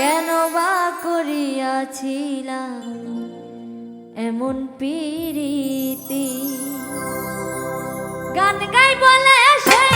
কেন বা করিয়াছিলাম এমন পিরিতি? গান গাই বলে সে